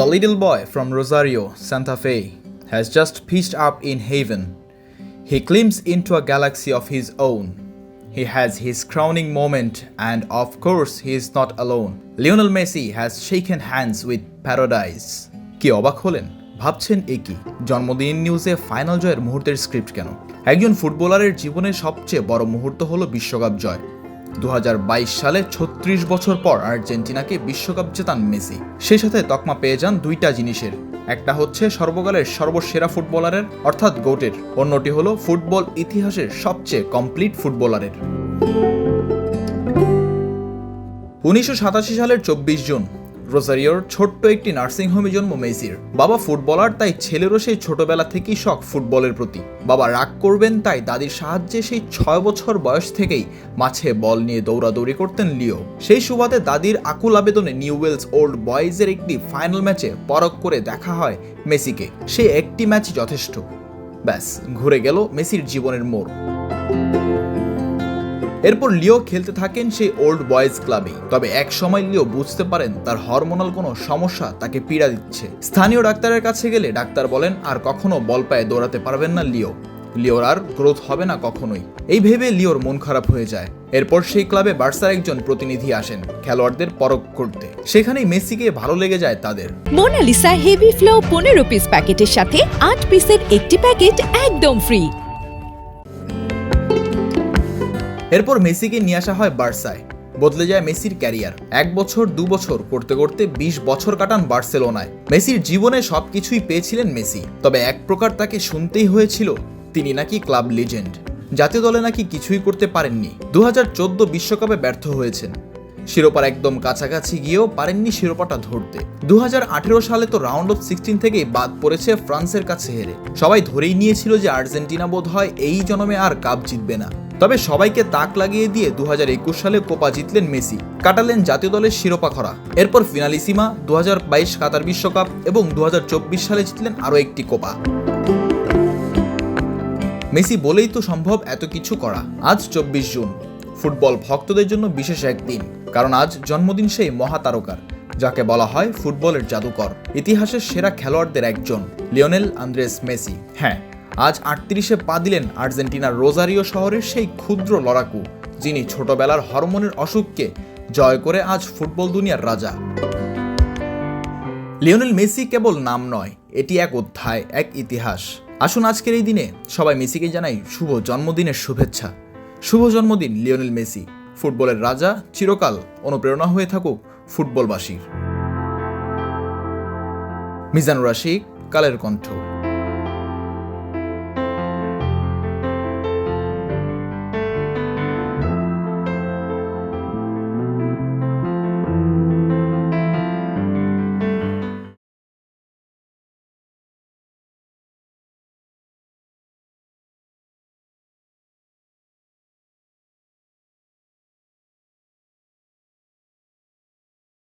The little boy from Rosario, Santa Fe, has just pitched up in heaven. He climbs into a galaxy of his own. He has his crowning moment, and of course, he is not alone. Lionel Messi has shaken hands with paradise. কি অবাক হলেন ভাবছেন এ কি জন্মদিন নিউজে final জয়ের মুহূর্তের script কেন একজন ফুটবলারের জীবনের সবচেয়ে বড় মুহূর্ত হলো বিশ্বকাপ জয় দু হাজার বাইশ সালে ছত্রিশ বছর পর আর্জেন্টিনাকে বিশ্বকাপ জেতান মেসি। সেই সাথে তকমা পেয়ে যান দুইটা জিনিসের। একটা হচ্ছে সর্বকালের সর্বসেরা ফুটবলারের, অর্থাৎ গোটের। অন্যটি হলো ফুটবল ইতিহাসের সবচেয়ে কমপ্লিট ফুটবলারের। উনিশশো সাতাশি সালের চব্বিশ জুন রোজারিওর ছোট্ট একটি নার্সিংহোমে জন্ম মেসির বাবা ফুটবলার, তাই ছেলেরও সেই ছোটবেলা থেকেই শখ ফুটবলের প্রতি। বাবা রাগ করবেন, তাই দাদির সাহায্যে সেই ছয় বছর বয়স থেকেই মাঠে বল নিয়ে দৌড়াদৌড়ি করতেন লিও। সেই সুবাদে দাদির আকুল আবেদনে নিউ ওয়েলস ওল্ড বয়েজের একটি ফাইনাল ম্যাচে পরখ করে দেখা হয় মেসিকে। সেই একটি ম্যাচই যথেষ্ট। ব্যাস, ঘুরে গেল মেসির জীবনের মোড়। এরপর লিও খেলতে থাকেন সেই ওল্ড বয়েজ ক্লাবেই তবে এক সময় লিও বুঝতে পারেন তার হরমোনাল কোনো সমস্যা তাকে পীড়া দিচ্ছে। স্থানীয় ডাক্তারের কাছে গেলে ডাক্তার বলেন, আর কখনো বল পায়ে দৌড়াতে পারবেন না, লিও। লিওর আর গ্রোথ হবে না কখনোই। এই ভেবে লিওর মন খারাপ হয়ে যায়। এরপর সেই ক্লাবে বার্সার একজন প্রতিনিধি আসেন খেলোয়াড়দের পরখ করতে। সেখানেই মেসিকে ভালো লেগে যায় তাদের। মোনালিসা হেভি ফ্লো পনেরো পিস প্যাকেটের সাথে আট পিসের একটি প্যাকেট একদম ফ্রি। এরপর মেসিকে নিয়ে আসা হয় বার্সায়। বদলে যায় মেসির ক্যারিয়ার। এক বছর, দু বছর করতে করতে বিশ বছর কাটান বার্সেলোনায়। মেসির জীবনে সবকিছুই পেয়েছিলেন মেসি, তবে এক প্রকার তাকে শুনতেই হয়েছিল তিনি নাকি ক্লাব লিজেন্ড। জাতীয় দলে নাকি কিছুই করতে পারেননি। দু বিশ্বকাপে ব্যর্থ হয়েছেন। শিরোপার একদম কাছাকাছি গিয়েও পারেননি শিরোপাটা ধরতে। দু হাজার আঠেরো সালে তো রাউন্ড অফ সিক্সটিন থেকেই বাদ পড়েছে ফ্রান্সের কাছে হেরে। সবাই ধরেই নিয়েছিল যে আর্জেন্টিনা বোধ হয় এই জন্মে আর কাপ জিতবে না। তবে সবাইকে তাক লাগিয়ে দিয়ে দু হাজার একুশ সালে কোপা জিতলেন মেসি, কাটালেন জাতীয় দলের শিরোপা খরা। এরপর ফিনালিসিমা দু কাতার বিশ্বকাপ এবং দুহাজার চব্বিশ সালে জিতলেন আরও একটি কোপা। মেসি বলেই তো সম্ভব এত কিছু করা। আজ চব্বিশ জুন। ফুটবল ভক্তদের জন্য বিশেষ একদিন, কারণ আজ জন্মদিন সেই মহাতারকার, যাকে বলা হয় ফুটবলের জাদুকর। ইতিহাসের সেরা খেলোয়াড়দের একজন, লিওনেল আন্দ্রেস মেসি। হ্যাঁ আজ আটত্রিশে পা দিলেন আর্জেন্টিনার রোজারিও শহরের সেই ক্ষুদ্র লড়াকু, যিনি ছোটবেলার হরমোনের অসুখকে জয় করে আজ ফুটবল দুনিয়ার রাজা। লিওনেল মেসি কেবল নাম নয়, এটি এক অধ্যায়, এক ইতিহাস। আসুন আজকের এই দিনে সবাই মেসিকে জানাই শুভ জন্মদিনের শুভেচ্ছা। শুভ জন্মদিন, লিওনেল মেসি। ফুটবলের রাজা চিরকাল অনুপ্রেরণা হয়ে থাকুক ফুটবলবাসীর। মিজানুর রাশিক, কালের কণ্ঠ।